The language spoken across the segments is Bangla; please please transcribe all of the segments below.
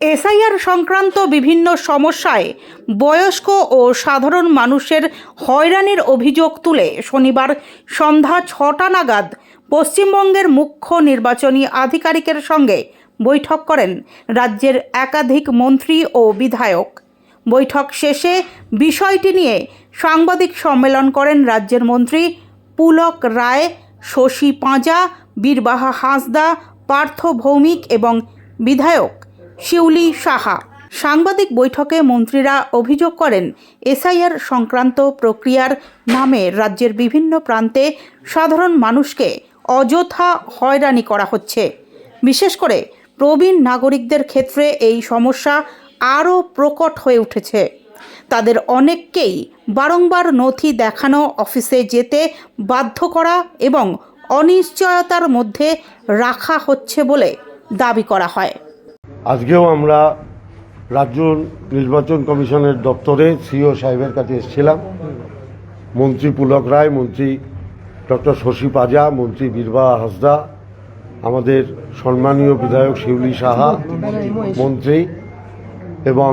এসআইআর সংক্রান্ত বিভিন্ন সমস্যায় বয়স্ক ও সাধারণ মানুষের হয়রানির অভিযোগ তুলে শনিবার সন্ধ্যা ছটা নাগাদ পশ্চিমবঙ্গের মুখ্য নির্বাচনী আধিকারিকের সঙ্গে বৈঠক করেন রাজ্যের একাধিক মন্ত্রী ও বিধায়ক। বৈঠক শেষে বিষয়টি নিয়ে সাংবাদিক সম্মেলন করেন রাজ্যের মন্ত্রী পুলক রায়, শশী পাঁজা, বীরবাহা হাঁসদা, পার্থ ভৌমিক এবং বিধায়ক শিউলি সাহা। সাংবাদিক বৈঠকে মন্ত্রীরা অভিযোগ করেন, এসআইআর সংক্রান্ত প্রক্রিয়ার নামে রাজ্যের বিভিন্ন প্রান্তে সাধারণ মানুষকে অযথা হয়রানি করা হচ্ছে। বিশেষ করে প্রবীণ নাগরিকদের ক্ষেত্রে এই সমস্যা আরও প্রকট হয়ে উঠেছে। তাদের অনেককেই বারংবার নথি দেখানো অফিসে যেতে বাধ্য করা এবং অনিশ্চয়তার মধ্যে রাখা হচ্ছে বলে দাবি করা হয়। আজকেও আমরা রাজ্য নির্বাচন কমিশনের দপ্তরে সিও সাহেবের কাছে এসেছিলাম। মন্ত্রী পুলক রায়, মন্ত্রী ডক্টর শশী পাজা, মন্ত্রী বীরবা হাসদা, আমাদের সম্মানীয় বিধায়ক শিউলি সাহা, মন্ত্রী এবং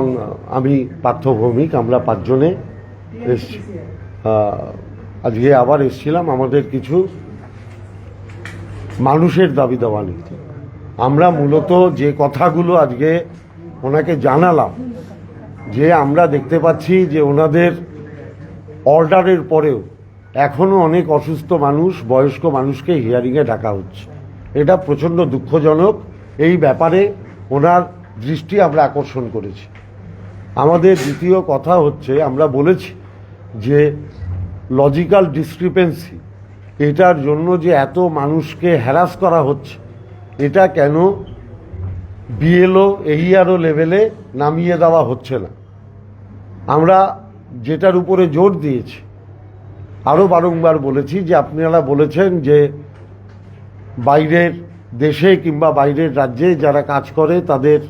আমি পার্থ ভৌমিক, আমরা পাঁচজনে এসছি। আজকে আবার এসছিলাম আমাদের কিছু মানুষের দাবি দেওয়া নিতে আমরা মূলত যে কথাগুলো আজকে ওনাকে জানালাম, যে আমরা দেখতে পাচ্ছি যে ওনাদের অর্ডারের পরেও এখনও অনেক অসুস্থ মানুষ, বয়স্ক মানুষকে হিয়ারিংয়ে ডাকা হচ্ছে। এটা প্রচণ্ড দুঃখজনক। এই ব্যাপারে ওনার দৃষ্টি আমরা আকর্ষণ করেছি। আমাদের দ্বিতীয় কথা হচ্ছে, আমরা বলেছি যে লজিক্যাল ডিসক্রিপেন্সি, এটার জন্য যে এত মানুষকে হ্যারাস করা হচ্ছে এটা কেন বিএলও এইআরও লেভেলে নামিয়ে দেওয়া হচ্ছে না? আমরা যেটার উপরে জোর দিয়েছি আরও বারংবার বলেছি যে আপনারা বলেছেন যে বাইরের দেশে কিংবা বাইরের রাজ্যে যারা কাজ করে তাদের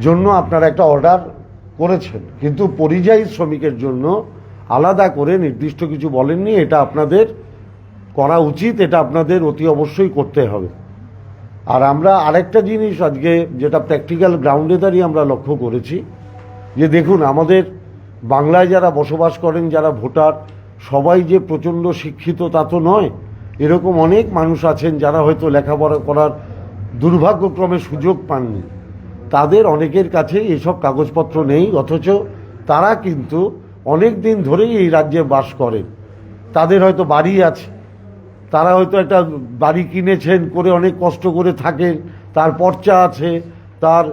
জন্য আপনারা একটা অর্ডার করেছেন। কিন্তু পরিযায়ী শ্রমিকের জন্য আলাদা করে নির্দিষ্ট কিছু বলেননি। এটা আপনাদের করা উচিত, এটা আপনাদের অতি অবশ্যই করতে হবে। আর আমরা আরেকটা জিনিস আজকে যেটা প্র্যাকটিক্যাল গ্রাউন্ডে দাঁড়িয়ে আমরা লক্ষ্য করেছি, যে দেখুন, আমাদের বাংলায় যারা বসবাস করেন, যারা ভোটার, সবাই যে প্রচণ্ড শিক্ষিত তা তো নয়। এরকম অনেক মানুষ আছেন যারা হয়তো লেখাপড়া করার দুর্ভাগ্যক্রমে সুযোগ পাননি। তাদের অনেকের কাছে এসব কাগজপত্র নেই, অথচ তারা কিন্তু অনেক দিন ধরেই এই রাজ্যে বাস করেন। তাদের হয়তো বাড়ি আছে তারা হয়তো একটা বাড়ি কিনেছেন করে অনেক কষ্ট করে থাকেন তার পর্চা আছে তার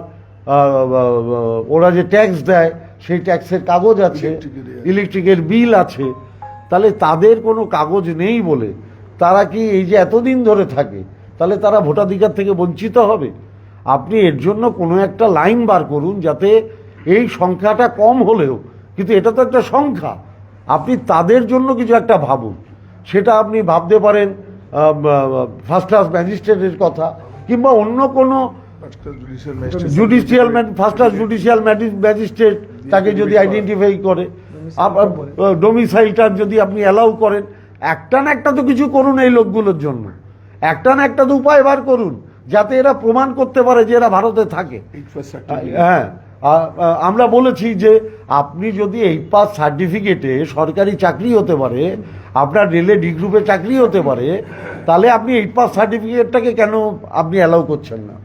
ওরা যে ট্যাক্স দেয় সেই ট্যাক্সের কাগজ আছে ইলেকট্রিকের বিল আছে। তাহলে তাদের কোনো কাগজ নেই বলে। তারা কি এই যে এতদিন ধরে থাকে তাহলে তারা ভোটাধিকার থেকে বঞ্চিত হবে? আপনি এর জন্য কোনো একটা লাইন বার করুন যাতে এই সংখ্যাটা কম হলেও কিন্তু এটা তো একটা সংখ্যা। আপনি তাদের জন্য কিছু একটা ভাবুন। সেটা আপনি ভাবতে পারেন ফার্স্ট ক্লাস ম্যাজিস্ট্রেটের কথা কিংবা অন্য কোনো judicial first class judicial magistrate তাকে যদি আইডেন্টিফাই করে। ডোমিসাইলটা যদি আপনি অ্যালাউ করেন একটা না একটা তো কিছু করুন এই লোকগুলোর জন্য। একটা না একটা তো উপায় বার করুন যাতে এরা প্রমাণ করতে পারে যে এরা ভারতে থাকে। হ্যাঁ। আমরা বলেছি যে আপনি যদি এই পাস সার্টিফিকেটে সরকারি চাকরি হতে পারে, আপনার রেলে ডি গ্রুপে চাকরি হতে পারে, তাহলে আপনি এইট পাস সার্টিফিকেটটাকে কেন আপনি অ্যালাউ করছেন না?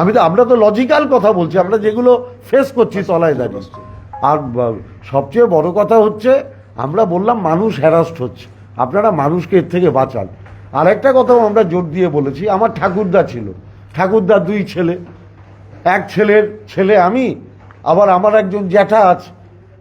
আমি তো, আমরা তো লজিক্যাল কথা বলছি, আমরা যেগুলো ফেস করছি তলায় দাঁড়িয়ে। আর সবচেয়ে বড় কথা হচ্ছে, আমরা বললাম মানুষ হ্যারাস্ট হচ্ছে, আপনারা মানুষকে এর থেকে বাঁচান। আর একটা কথাও আমরা জোর দিয়ে বলেছি, আমার ঠাকুরদা ছিল ঠাকুরদার দুই ছেলে। এক ছেলের ছেলে আমি আবার আমার একজন জ্যাঠা আছে।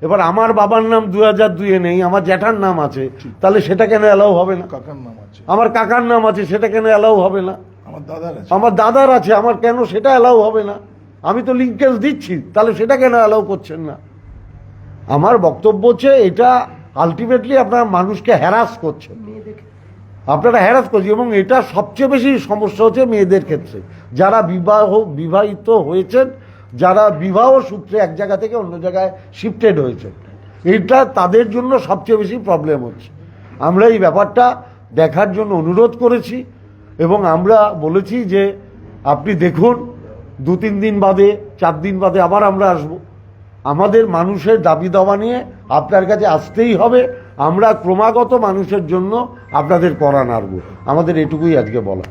এবার আমার বাবার নাম দু হাজার দুইয়ে নেই আমার জ্যাঠার নাম আছে। তাহলে সেটা কেন অ্যালাউ হবে না? কাকার নাম আছে। আমার কাকার নাম আছে সেটা কেন অ্যালাউ হবে না? আমার দাদার আছে। আমার দাদার আছে আমার কেন সেটা অ্যালাউ হবে না? আমি তো লিঙ্কেজ দিচ্ছি তাহলে সেটা কেন অ্যালাউ করছেন না? আমার বক্তব্য হচ্ছে এটা আলটিমেটলি আপনার মানুষকে হ্যারাস করছেন আপনারা হ্যারাস করছেন এবং এটা সবচেয়ে বেশি সমস্যা হচ্ছে মেয়েদের ক্ষেত্রে। যারা বিবাহ, বিবাহিত হয়েছেন, যারা বিবাহ সূত্রে এক জায়গা থেকে অন্য জায়গায় শিফটেড হয়েছেন, এটা তাদের জন্য সবচেয়ে বেশি প্রবলেম হচ্ছে। আমরা এই ব্যাপারটা দেখার জন্য অনুরোধ করেছি এবং আমরা বলেছি যে আপনি দেখুন, দু তিন দিন বাদে, চার দিন বাদে আবার আমরা আসব। আমাদের মানুষের দাবি দাওয়া নিয়ে আপনার কাছে আসতেই হবে। আমরা ক্রমাগত মানুষের জন্য আপনাদের করা নাড়ব আমাদের এটুকুই আজকে বলা।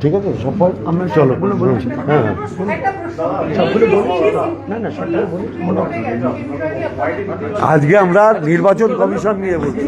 ঠিক আছে সব আমরা চলো। হ্যাঁ হ্যাঁ। আজকে আমরা নির্বাচন কমিশন নিয়ে বলছি।